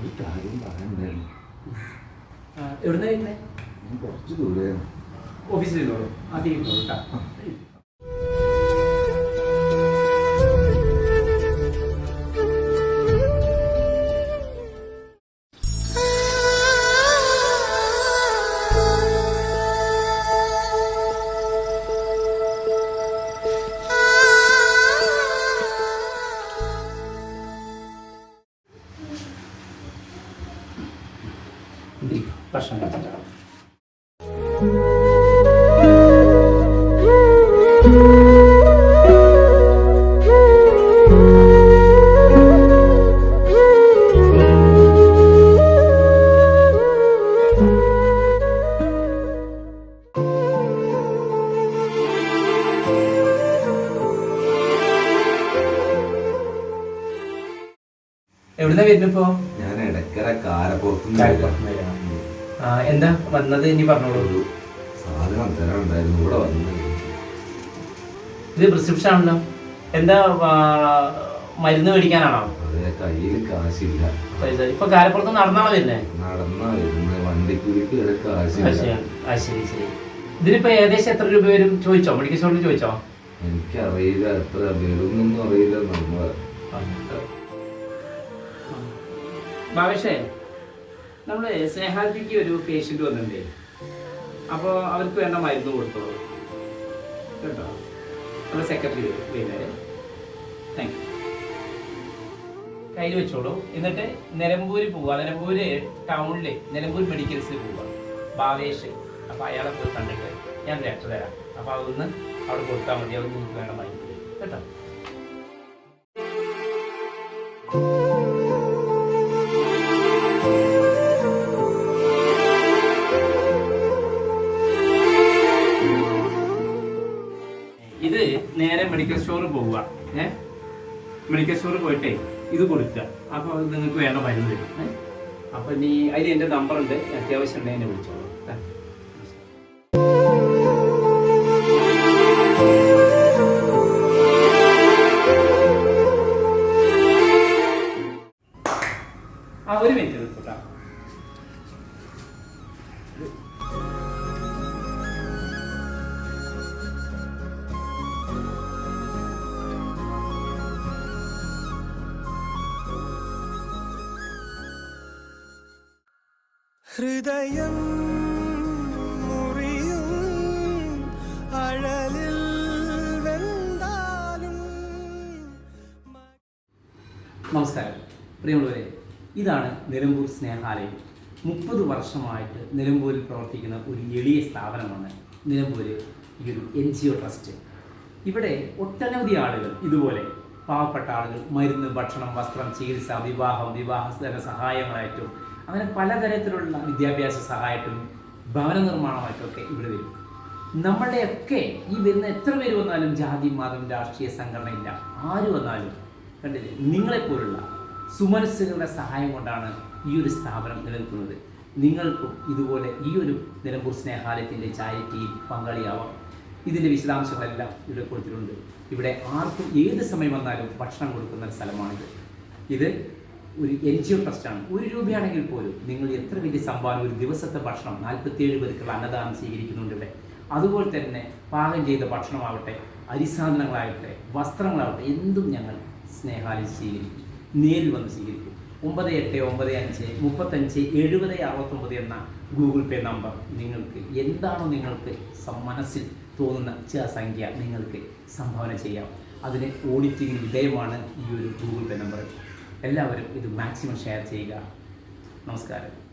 ഒരു കാര്യം പറയണ്ടായിരുന്നു എവിടുന്നായിരുന്നു കുറച്ച് ദൂരെയാണ്. ഓഫീസിലോ നിന്നോളൂ. അത് ഭക്ഷണം കഴിച്ചിട്ടാണ് എവിടുന്ന വരുന്നിപ്പോ ഞാൻ ഇടക്കര കാരപ്പുറത്ത് കാരപ്പുറത്തുനിന്ന്. എന്താ വന്നത്? ഇനി പറഞ്ഞോളൂ. ഒരു സാധനം തരാനുണ്ടായിരുന്നു. ഇവിടെ വന്നു. ഇത് പ്രിസ്ക്രിപ്ഷൻ ആണല്ലോ. എന്താ മരുന്ന് മേടിക്കാനാണോ? അതെ കയ്യിൽ കാശില്ല. പൈസ ഇപ്പൊ കാലപ്പുറത്ത് നടന്നാണോ വരുന്നേ? നടന്നാ വരുന്നത് വണ്ടിക്കൂലിക്ക് വരെ ആ, കാശില്ല ശരി. ആ, ശരി ശരി. ഇതിനിപ്പോ ഏകദേശം എത്ര രൂപ വരും ചോദിച്ചോ? മെഡിക്കൽ സ്റ്റോറിൽ ചോദിച്ചോ? എനിക്കറിയില്ല. എത്ര വരുന്നൊന്നും അറിയില്ല. നമ്മൾ ഭാവേഷേ നമ്മൾ സ്നേഹാദിക്ക് ഒരു പേഷ്യന്റ് വന്നിട്ടുണ്ടേ. അപ്പോൾ അവർക്ക് വേണ്ട മരുന്ന് കൊടുത്തോളൂ. കേട്ടോ? നമ്മുടെ സെക്രട്ടറി വൈകുന്നേരം താങ്ക് യു കയ്യിൽ വെച്ചോളൂ. എന്നിട്ട് നിലമ്പൂര് പോവുക. നിലമ്പൂര് ടൗണിൽ നിലമ്പൂർ മെഡിക്കൽസിൽ പോവുക. ഭാവേഷ് അപ്പോൾ അയാളെ പോയി കണ്ടിട്ട് ഞാൻ ലെറ്റർ തരാം. അപ്പോൾ അതൊന്ന് അവിടെ കൊടുത്താൽ മതി. അവർക്ക് വേണ്ട മരുന്ന് കേട്ടോ? ഇത് നേരെ മെഡിക്കൽ സ്റ്റോറിൽ പോവുക. ഏ? മെഡിക്കൽ സ്റ്റോറിൽ പോയിട്ടേ ഇത് കൊടുക്കുക. അപ്പോൾ നിങ്ങൾക്ക് വേണ്ട മരുന്ന് തരും. ഏ? അപ്പോൾ നീ അതിൽ എന്റെ നമ്പർ ഉണ്ട്. അത്യാവശ്യം ഉണ്ടെങ്കിൽ എന്നെ വിളിച്ചോളൂ. ഒരു മിനിറ്റ് എടുത്തോട്ടാ ഹൃദയം മുറിയും അഴലിൽ വെന്താലും നമസ്കാരം. പ്രിയമുള്ളവരെ ഇതാണ് നിലമ്പൂർ സ്നേഹാലയം. മുപ്പത് വർഷമായിട്ട് നിലമ്പൂരിൽ പ്രവർത്തിക്കുന്ന ഒരു എളിയ സ്ഥാപനമാണ് നിലമ്പൂര് ഈ ഒരു എൻ ജി ഒ ട്രസ്റ്റ്. ഇവിടെ ഒട്ടനവധി ആളുകൾ ഇതുപോലെ പാവപ്പെട്ട ആളുകൾ മരുന്ന് ഭക്ഷണം വസ്ത്രം ചികിത്സ വിവാഹം വിവാഹ സഹായങ്ങളായിട്ടും അങ്ങനെ പലതരത്തിലുള്ള വിദ്യാഭ്യാസ സഹായത്തും ഭവന നിർമ്മാണമായിട്ടൊക്കെ ഇവിടെ വരും. നമ്മുടെയൊക്കെ ഈ വരുന്ന എത്ര പേര് വന്നാലും ജാതി മതം രാഷ്ട്രീയ സംഘടന ഇല്ല ആര് വന്നാലും കണ്ടില്ലേ? നിങ്ങളെപ്പോലുള്ള സുമനസ്സുകളുടെ സഹായം കൊണ്ടാണ് ഈ ഒരു സ്ഥാപനം നിലനിൽക്കുന്നത്. നിങ്ങൾക്കും ഇതുപോലെ ഈ ഒരു നിലമ്പൂർ സ്നേഹാലയത്തിന്റെ ചാരിറ്റിയിൽ പങ്കാളിയാവാം. ഇതിന്റെ വിശദാംശങ്ങളെല്ലാം ഇവിടെ കൊടുത്തിട്ടുണ്ട്. ഇവിടെ ആർക്കും ഏത് സമയം വന്നാലും ഭക്ഷണം കൊടുക്കുന്ന സ്ഥലമാണിത്. ഇത് ഒരു എൻ ജി ഒ ട്രസ്റ്റാണ് ഒരു രൂപയാണെങ്കിൽ പോലും നിങ്ങൾ എത്ര വലിയ സംഭാവന ഒരു ദിവസത്തെ ഭക്ഷണം നാൽപ്പത്തിയേഴ് പേർക്കുള്ള അന്നദാനം സ്വീകരിക്കുന്നുണ്ട് ഇവിടെ അതുപോലെ തന്നെ പാകം ചെയ്ത ഭക്ഷണമാവട്ടെ അരിസാധനങ്ങളാകട്ടെ വസ്ത്രങ്ങളാവട്ടെ എന്തും ഞങ്ങൾ സ്നേഹാലി സ്വീകരിക്കും. നേരിൽ വന്ന് സ്വീകരിക്കും. ഒമ്പത് എട്ട് ഒമ്പത് അഞ്ച് മുപ്പത്തഞ്ച് എഴുപത് അറുപത്തൊമ്പത് എന്ന ഗൂഗിൾ പേ നമ്പർ നിങ്ങൾക്ക് എന്താണോ നിങ്ങൾക്ക് മനസ്സിൽ തോന്നുന്ന ചില സംഖ്യ നിങ്ങൾക്ക് സംഭാവന ചെയ്യാം. അതിന് ഓഡിറ്റിംഗിന് വിധേയമാണ് ഈ ഒരു ഗൂഗിൾ പേ നമ്പർ എല്ലാവരും ഇത് മാക്സിമം ഷെയർ ചെയ്യുക. നമസ്കാരം.